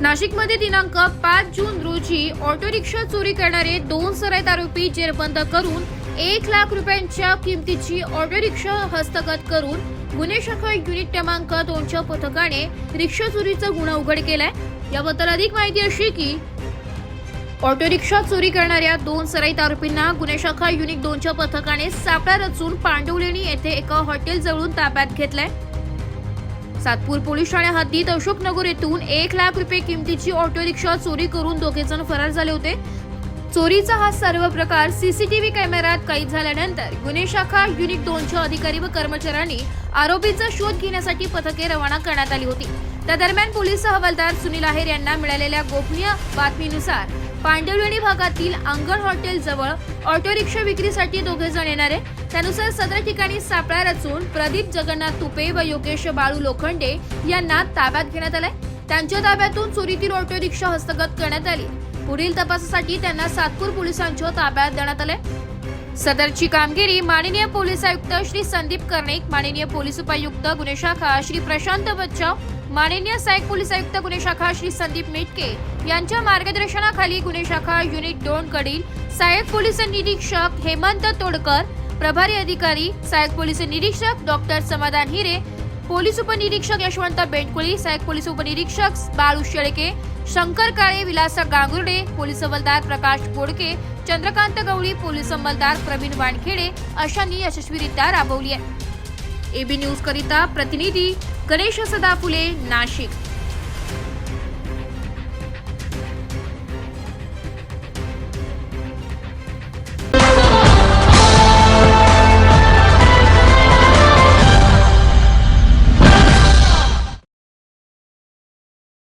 नाशिकमध्ये दिनांक पाच जून रोजी ऑटो रिक्षा चोरी करणारे दोन सराईत आरोपी जेरबंद करून एक लाख रुपयांच्या किमतीची ऑटो रिक्षा हस्तगत करून गुन्हे शाखा युनिट क्रमांक दोनच्या पथकाने रिक्षा चोरीचा गुन्हा उघड केलाय. याबद्दल अधिक माहिती अशी की ऑटो रिक्षा चोरी करणाऱ्या दोन सराईत आरोपींना गुन्हे शाखा युनिट दोनच्या पथकाने सापळा रचून पांडवलेणी येथे एका हॉटेलजवळून ताब्यात घेतलाय. सातपूर पोलीस ठाण्या हद्दीत अशोकनगर येथून एक लाख रुपये किमतीची ऑटो रिक्षा चोरी करून दोघे जण फरार झाले होते. चोरीचा हा सर्व प्रकार सीसीटीव्ही कॅमेऱ्यात कैद झाल्यानंतर गुन्हे शाखा युनिट दोनच्या अधिकारी व कर्मचाऱ्यांनी आरोपीचा शोध घेण्यासाठी पथके रवाना करण्यात आली होती. त्या दरम्यान पोलीस हवालदार सुनील आहेर यांना मिळालेल्या गोपनीय बातमीनुसार पांडवलेणी भागातील अंगण हॉटेल जवळ ऑटो रिक्षा विक्रीसाठी दोघे जण येणार. आहे त्यानुसार सदर ठिकाणी सापळा रचून प्रदीप जगन्नाथ तुपे व योगेश बाळू लोखंडे यांना ताब्यात घेण्यात आलाय. त्यांच्या ताब्यातून चोरीतील ऑटो रिक्षा हस्तगत करण्यात आली. पुढील तपासासाठी त्यांना सातपूर पोलिसांच्या ताब्यात देण्यात आले सदरची कामगिरी माननीय पोलीस आयुक्त श्री संदीप कर्णिक माननीय पोलीस उपायुक्त गुन्हे शाखा श्री प्रशांत बच्चाव माननीय सहाय्यक पोलीस आयुक्त गुन्हे शाखा श्री संदीप मेटके यांच्या मार्गदर्शनाखाली गुन्हे शाखा युनिट दोन कडील सहाय्यक पोलीस निरीक्षक हेमंत तोडकर प्रभारी अधिकारी सहाय्यक पोलीस निरीक्षक डॉक्टर समाधान हिरे पोलीस उपनिरीक्षक यशवंत बेंडकुळी सहाय्यक पोलीस उपनिरीक्षक बाळू शेळके शंकर काळे विलास गांगुर्डे पोलीस हवालदार प्रकाश बोडके चंद्रकांत गवळी पोलीस अंमलदार प्रवीण वानखेडे अशांनी यशस्वीरित्या राबवली आहे. एबी न्यूज करिता प्रतिनिधी गणेश सदाफुले नाशिक.